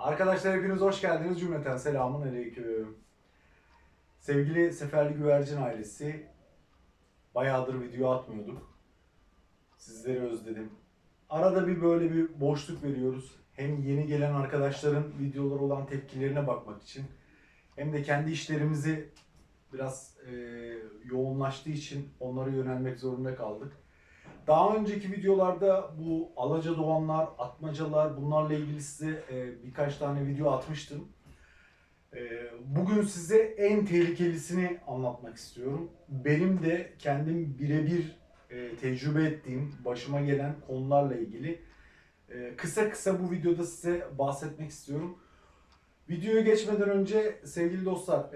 Arkadaşlar hepiniz hoş geldiniz cümleten selamun aleyküm. Sevgili Seferli Güvercin ailesi bayağıdır video atmıyorduk. Sizleri özledim. Arada bir böyle bir boşluk veriyoruz. Hem yeni gelen arkadaşların videolara olan tepkilerine bakmak için hem de kendi işlerimizi biraz e, yoğunlaştığı için onlara yönelmek zorunda kaldık. Daha önceki videolarda bu alaca doğanlar, atmacalar bunlarla ilgili size e, birkaç tane video atmıştım. E, bugün size en tehlikelisini anlatmak istiyorum. Benim de kendim birebir e, tecrübe ettiğim, başıma gelen konularla ilgili kısa kısa bu videoda size bahsetmek istiyorum. Videoya geçmeden önce sevgili dostlar,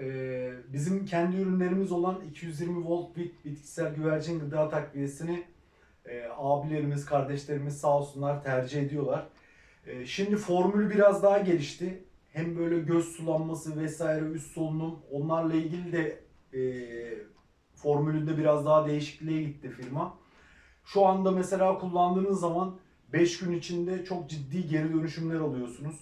bizim kendi ürünlerimiz olan 220 volt bit bitkisel güvercin gıda takviyesini e, abilerimiz, kardeşlerimiz sağ olsunlar tercih ediyorlar. E, şimdi formülü biraz daha gelişti. Hem böyle göz sulanması vesaire üst solunum onlarla ilgili de e, formülünde biraz daha değişikliğe gitti firma. Şu anda mesela kullandığınız zaman 5 gün içinde çok ciddi geri dönüşümler alıyorsunuz.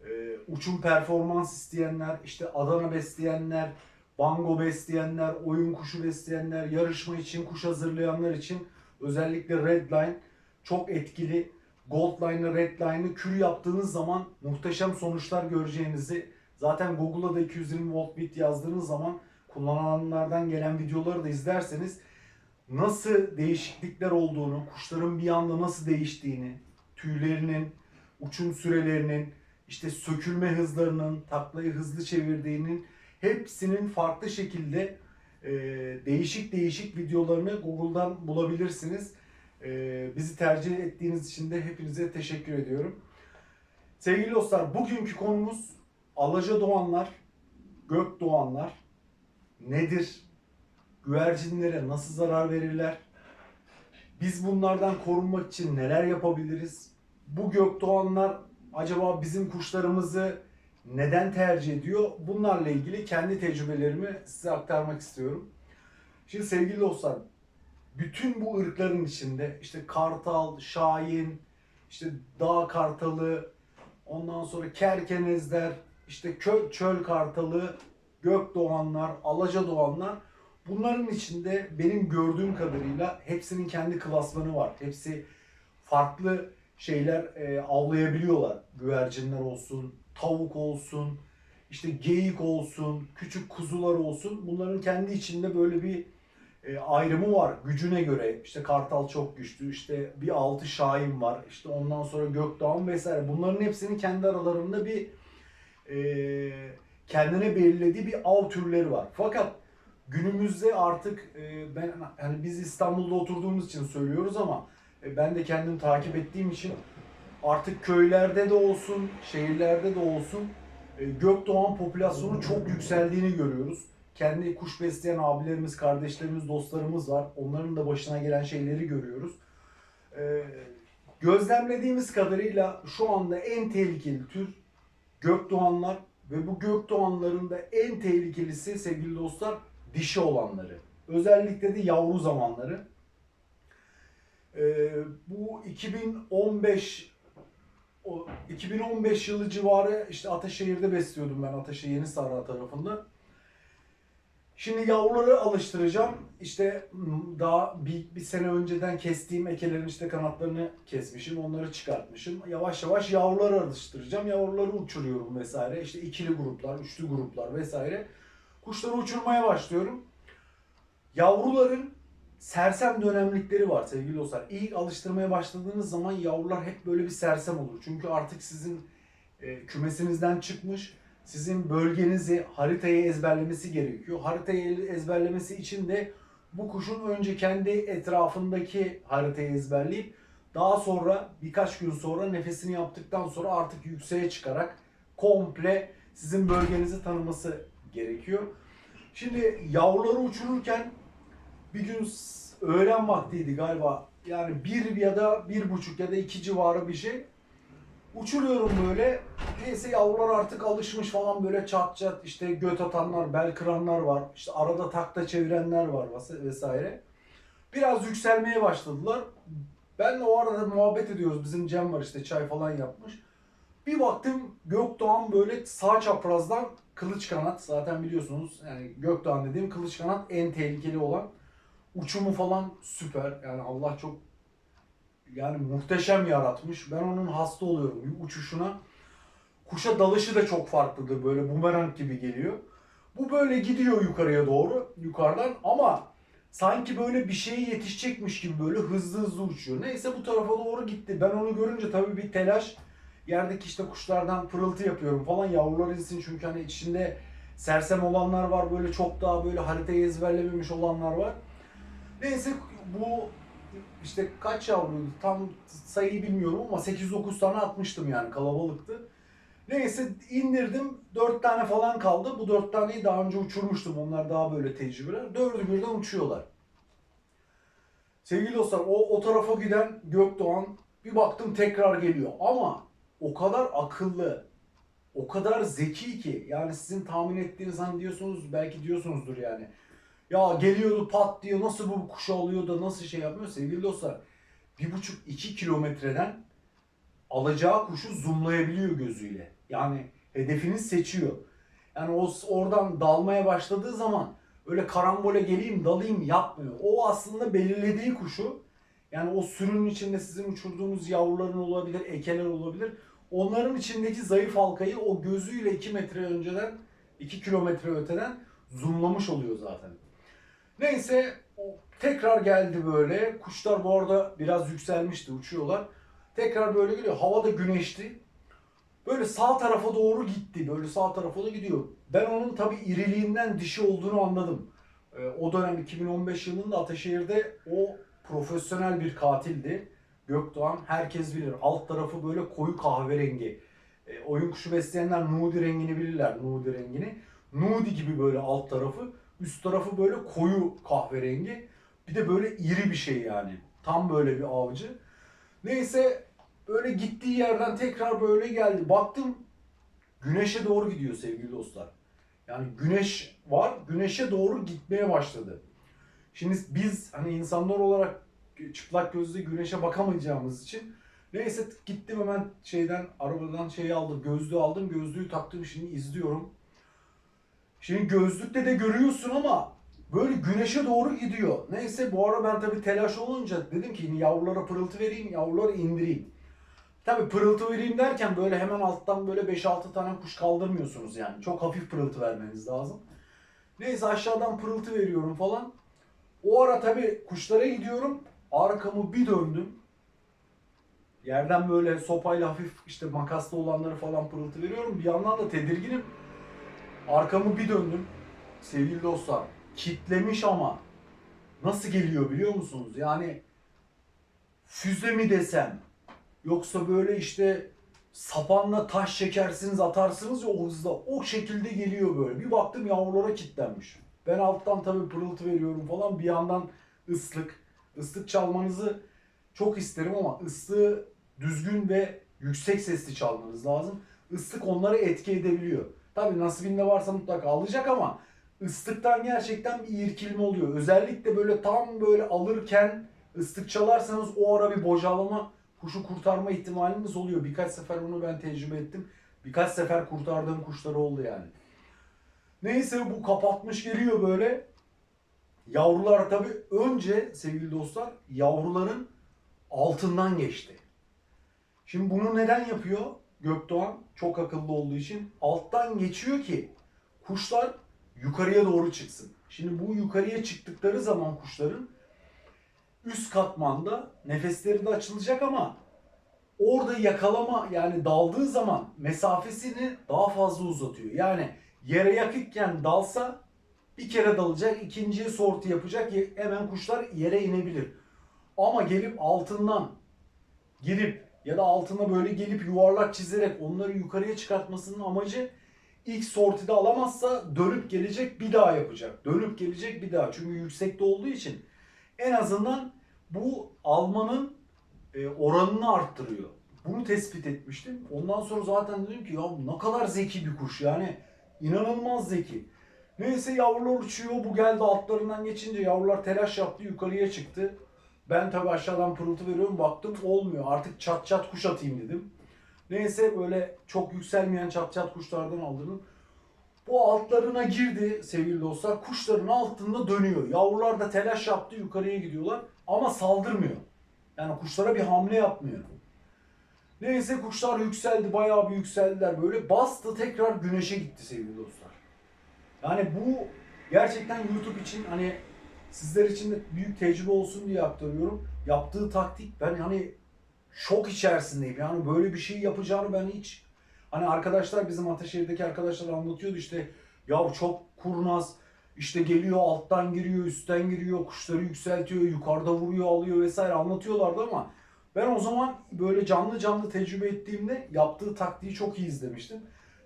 E, uçum performans isteyenler, işte Adana besleyenler, bango besleyenler, oyun kuşu besleyenler, yarışma için kuş hazırlayanlar için özellikle Redline çok etkili. Goldline'ı, Redline'ı kür yaptığınız zaman muhteşem sonuçlar göreceğinizi zaten Google'a da 220 volt bit yazdığınız zaman kullananlardan gelen videoları da izlerseniz nasıl değişiklikler olduğunu, kuşların bir anda nasıl değiştiğini, tüylerinin, uçum sürelerinin, işte sökülme hızlarının, taklayı hızlı çevirdiğinin hepsinin farklı şekilde e, değişik değişik videolarını Google'dan bulabilirsiniz. E, bizi tercih ettiğiniz için de hepinize teşekkür ediyorum. Sevgili dostlar bugünkü konumuz alaca doğanlar, gök doğanlar nedir? Güvercinlere nasıl zarar verirler? Biz bunlardan korunmak için neler yapabiliriz? Bu gök doğanlar acaba bizim kuşlarımızı neden tercih ediyor? Bunlarla ilgili kendi tecrübelerimi size aktarmak istiyorum. Şimdi sevgili dostlar, bütün bu ırkların içinde işte kartal, şahin, işte dağ kartalı, ondan sonra kerkenezler, işte çöl, çöl kartalı, gök doğanlar, alaca doğanlar bunların içinde benim gördüğüm kadarıyla hepsinin kendi klasmanı var. Hepsi farklı şeyler e, avlayabiliyorlar. Güvercinler olsun, tavuk olsun, işte geyik olsun, küçük kuzular olsun. Bunların kendi içinde böyle bir e, ayrımı var gücüne göre. İşte kartal çok güçlü, işte bir altı şahin var, işte ondan sonra gökdağın vesaire. Bunların hepsinin kendi aralarında bir e, kendine belirlediği bir av türleri var. Fakat günümüzde artık e, ben hani biz İstanbul'da oturduğumuz için söylüyoruz ama e, ben de kendim takip ettiğim için artık köylerde de olsun, şehirlerde de olsun e, gökdoğan popülasyonu çok yükseldiğini görüyoruz. Kendi kuş besleyen abilerimiz, kardeşlerimiz, dostlarımız var. Onların da başına gelen şeyleri görüyoruz. E, gözlemlediğimiz kadarıyla şu anda en tehlikeli tür gökdoğanlar ve bu gökdoğanların da en tehlikelisi sevgili dostlar dişi olanları. Özellikle de yavru zamanları. Ee, bu 2015 o 2015 yılı civarı işte Ataşehir'de besliyordum ben Ataşehir Yeni Sarı tarafında. Şimdi yavruları alıştıracağım. İşte m, daha bir, bir sene önceden kestiğim ekelerin işte kanatlarını kesmişim. Onları çıkartmışım. Yavaş yavaş yavruları alıştıracağım. Yavruları uçuruyorum vesaire. İşte ikili gruplar, üçlü gruplar vesaire. Kuşları uçurmaya başlıyorum. Yavruların sersem dönemlikleri var sevgili dostlar. İlk alıştırmaya başladığınız zaman yavrular hep böyle bir sersem olur. Çünkü artık sizin e, kümesinizden çıkmış, sizin bölgenizi, haritayı ezberlemesi gerekiyor. Haritayı ezberlemesi için de bu kuşun önce kendi etrafındaki haritayı ezberleyip daha sonra birkaç gün sonra nefesini yaptıktan sonra artık yükseğe çıkarak komple sizin bölgenizi tanıması gerekiyor. Şimdi yavruları uçururken bir gün öğlen vaktiydi galiba. Yani bir ya da bir buçuk ya da iki civarı bir şey. Uçuruyorum böyle. Neyse yavrular artık alışmış falan böyle çat çat işte göt atanlar, bel kıranlar var. İşte arada takta çevirenler var vesaire. Biraz yükselmeye başladılar. Benle o arada muhabbet ediyoruz. Bizim Cem var işte çay falan yapmış. Bir baktım Gökdoğan böyle sağ çaprazdan kılıç kanat. Zaten biliyorsunuz yani Gökdoğan dediğim kılıç kanat en tehlikeli olan. Uçumu falan süper. Yani Allah çok yani muhteşem yaratmış. Ben onun hasta oluyorum uçuşuna. Kuşa dalışı da çok farklıdır. Böyle bumerang gibi geliyor. Bu böyle gidiyor yukarıya doğru. Yukarıdan ama sanki böyle bir şeye yetişecekmiş gibi böyle hızlı hızlı uçuyor. Neyse bu tarafa doğru gitti. Ben onu görünce tabii bir telaş. Yerdeki işte kuşlardan pırıltı yapıyorum falan. Yavrular insin çünkü hani içinde sersem olanlar var. Böyle çok daha böyle haritayı ezberlememiş olanlar var. Neyse bu işte kaç yavruydu tam sayıyı bilmiyorum ama 8-9 tane atmıştım yani kalabalıktı. Neyse indirdim 4 tane falan kaldı. Bu 4 taneyi daha önce uçurmuştum. Onlar daha böyle tecrübeler. Dördü birden uçuyorlar. Sevgili dostlar o, o tarafa giden Gökdoğan bir baktım tekrar geliyor. Ama o kadar akıllı, o kadar zeki ki yani sizin tahmin ettiğiniz hani diyorsunuz belki diyorsunuzdur yani. Ya geliyordu pat diye nasıl bu kuşu alıyor da nasıl şey yapmıyor sevgili dostlar. Bir buçuk iki kilometreden alacağı kuşu zoomlayabiliyor gözüyle. Yani hedefini seçiyor. Yani o oradan dalmaya başladığı zaman öyle karambole geleyim dalayım yapmıyor. O aslında belirlediği kuşu yani o sürünün içinde sizin uçurduğunuz yavruların olabilir, ekeler olabilir. Onların içindeki zayıf halkayı o gözüyle 2 metre önceden 2 kilometre öteden zoomlamış oluyor zaten. Neyse tekrar geldi böyle. Kuşlar bu arada biraz yükselmişti uçuyorlar. Tekrar böyle geliyor. Hava da güneşti. Böyle sağ tarafa doğru gitti. Böyle sağ tarafa da gidiyor. Ben onun tabii iriliğinden dişi olduğunu anladım. Ee, o dönem 2015 yılında Ataşehir'de o profesyonel bir katildi. Gökdoğan herkes bilir. Alt tarafı böyle koyu kahverengi. E, oyun kuşu besleyenler Nudi rengini bilirler. Nudi rengini. Nudi gibi böyle alt tarafı. Üst tarafı böyle koyu kahverengi. Bir de böyle iri bir şey yani. Tam böyle bir avcı. Neyse böyle gittiği yerden tekrar böyle geldi. Baktım güneşe doğru gidiyor sevgili dostlar. Yani güneş var. Güneşe doğru gitmeye başladı. Şimdi biz hani insanlar olarak çıplak gözle güneşe bakamayacağımız için neyse gittim hemen şeyden arabadan şeyi aldım gözlüğü aldım gözlüğü taktım şimdi izliyorum. Şimdi gözlükte de görüyorsun ama böyle güneşe doğru gidiyor. Neyse bu ara ben tabii telaş olunca dedim ki yavrulara pırıltı vereyim yavruları indireyim. Tabii pırıltı vereyim derken böyle hemen alttan böyle 5-6 tane kuş kaldırmıyorsunuz yani. Çok hafif pırıltı vermeniz lazım. Neyse aşağıdan pırıltı veriyorum falan. O ara tabii kuşlara gidiyorum. Arkamı bir döndüm. Yerden böyle sopayla hafif işte makaslı olanları falan pırıltı veriyorum. Bir yandan da tedirginim. Arkamı bir döndüm. Sevgili dostlar kitlemiş ama nasıl geliyor biliyor musunuz? Yani füze mi desem yoksa böyle işte sapanla taş çekersiniz atarsınız ya o hızla o şekilde geliyor böyle. Bir baktım yavrulara kilitlenmiş. Ben alttan tabii pırıltı veriyorum falan bir yandan ıslık. Islık çalmanızı çok isterim ama ıslığı düzgün ve yüksek sesli çalmanız lazım. Islık onları etki edebiliyor. Tabii nasibinde varsa mutlaka alacak ama ıslıktan gerçekten bir irkilme oluyor. Özellikle böyle tam böyle alırken ıslık çalarsanız o ara bir bocalama kuşu kurtarma ihtimaliniz oluyor. Birkaç sefer onu ben tecrübe ettim. Birkaç sefer kurtardığım kuşlar oldu yani. Neyse bu kapatmış geliyor böyle. Yavrular tabi önce sevgili dostlar yavruların altından geçti. Şimdi bunu neden yapıyor Gökdoğan? Çok akıllı olduğu için. Alttan geçiyor ki kuşlar yukarıya doğru çıksın. Şimdi bu yukarıya çıktıkları zaman kuşların üst katmanda nefesleri de açılacak ama orada yakalama yani daldığı zaman mesafesini daha fazla uzatıyor. Yani yere yakıkken dalsa bir kere dalacak, ikinciye sortu yapacak, hemen kuşlar yere inebilir. Ama gelip altından girip ya da altına böyle gelip yuvarlak çizerek onları yukarıya çıkartmasının amacı ilk sortide alamazsa dönüp gelecek bir daha yapacak. Dönüp gelecek bir daha. Çünkü yüksekte olduğu için en azından bu almanın e, oranını arttırıyor. Bunu tespit etmiştim. Ondan sonra zaten dedim ki ya ne kadar zeki bir kuş yani. inanılmaz zeki. Neyse yavrular uçuyor. Bu geldi altlarından geçince yavrular telaş yaptı yukarıya çıktı. Ben tabii aşağıdan pırıltı veriyorum baktım olmuyor. Artık çat çat kuş atayım dedim. Neyse böyle çok yükselmeyen çat çat kuşlardan aldırdım. Bu altlarına girdi sevgili dostlar. Kuşların altında dönüyor. Yavrular da telaş yaptı yukarıya gidiyorlar. Ama saldırmıyor. Yani kuşlara bir hamle yapmıyor. Neyse kuşlar yükseldi. Bayağı bir yükseldiler. Böyle bastı tekrar güneşe gitti sevgili dostlar. Yani bu gerçekten YouTube için hani sizler için de büyük tecrübe olsun diye aktarıyorum. Yaptığı taktik ben hani şok içerisindeyim. Yani böyle bir şey yapacağını ben hiç hani arkadaşlar bizim Ataşehir'deki arkadaşlar anlatıyordu işte ya çok kurnaz işte geliyor alttan giriyor üstten giriyor kuşları yükseltiyor yukarıda vuruyor alıyor vesaire anlatıyorlardı ama ben o zaman böyle canlı canlı tecrübe ettiğimde yaptığı taktiği çok iyi izlemiştim.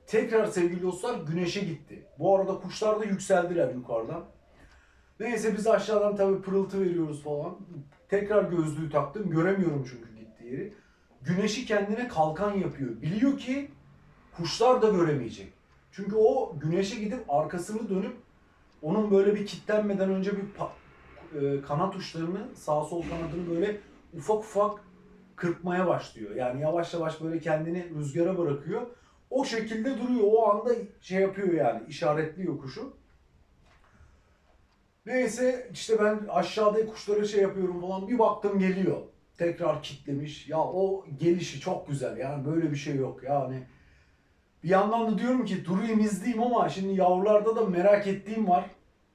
Tekrar sevgili dostlar güneşe gitti. Bu arada kuşlar da yükseldiler yukarıdan. Neyse biz aşağıdan tabii pırıltı veriyoruz falan. Tekrar gözlüğü taktım. Göremiyorum çünkü gittiği yeri. Güneşi kendine kalkan yapıyor. Biliyor ki kuşlar da göremeyecek. Çünkü o güneşe gidip arkasını dönüp onun böyle bir kitlenmeden önce bir e, kanat uçlarını sağ sol kanadını böyle ufak ufak kırpmaya başlıyor. Yani yavaş yavaş böyle kendini rüzgara bırakıyor. O şekilde duruyor. O anda şey yapıyor yani işaretliyor kuşu. Neyse işte ben aşağıda kuşlara şey yapıyorum falan bir baktım geliyor. Tekrar kitlemiş. Ya o gelişi çok güzel yani böyle bir şey yok yani. Bir yandan da diyorum ki durayım izleyeyim ama şimdi yavrularda da merak ettiğim var.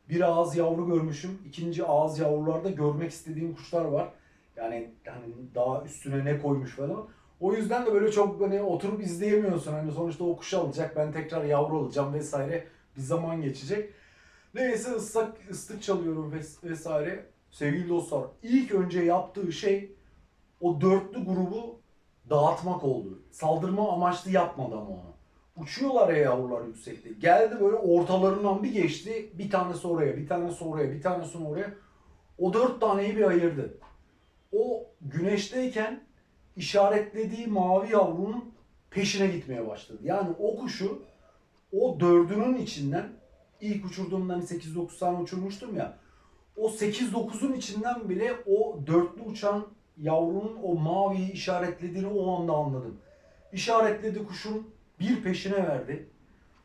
Bir ağız yavru görmüşüm. ikinci ağız yavrularda görmek istediğim kuşlar var. Yani hani daha üstüne ne koymuş falan. O yüzden de böyle çok hani oturup izleyemiyorsun. Hani sonuçta o kuş alacak, ben tekrar yavru alacağım vesaire. Bir zaman geçecek. Neyse ıslak ıslık çalıyorum ves- vesaire. Sevgili dostlar, ilk önce yaptığı şey o dörtlü grubu dağıtmak oldu. Saldırma amaçlı yapmadı ama onu. Uçuyorlar ya yavrular yüksekte. Geldi böyle ortalarından bir geçti. Bir tanesi oraya, bir tanesi oraya, bir tanesi oraya. O dört taneyi bir ayırdı. O güneşteyken işaretlediği mavi yavrunun peşine gitmeye başladı. Yani o kuşu o dördünün içinden ilk uçurduğumda hani 8-9 tane uçurmuştum ya. O 8-9'un içinden bile o dörtlü uçan yavrunun o maviyi işaretlediğini o anda anladım. İşaretledi kuşun bir peşine verdi.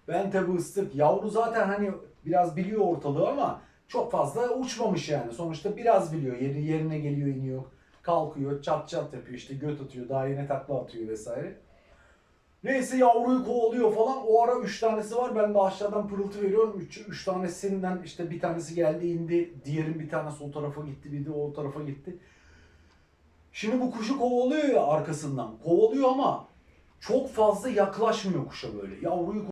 Ben tabi ıslık. Yavru zaten hani biraz biliyor ortalığı ama çok fazla uçmamış yani. Sonuçta biraz biliyor. Yeri yerine geliyor iniyor. Kalkıyor çat çat yapıyor işte göt atıyor. Daha yine takla atıyor vesaire. Neyse yavruyu kovalıyor falan. O ara üç tanesi var. Ben de aşağıdan pırıltı veriyorum. Üç, üç tanesinden işte bir tanesi geldi indi. Diğerin bir tanesi o tarafa gitti. Bir de o tarafa gitti. Şimdi bu kuşu kovalıyor ya arkasından. Kovalıyor ama çok fazla yaklaşmıyor kuşa böyle. Yavruyu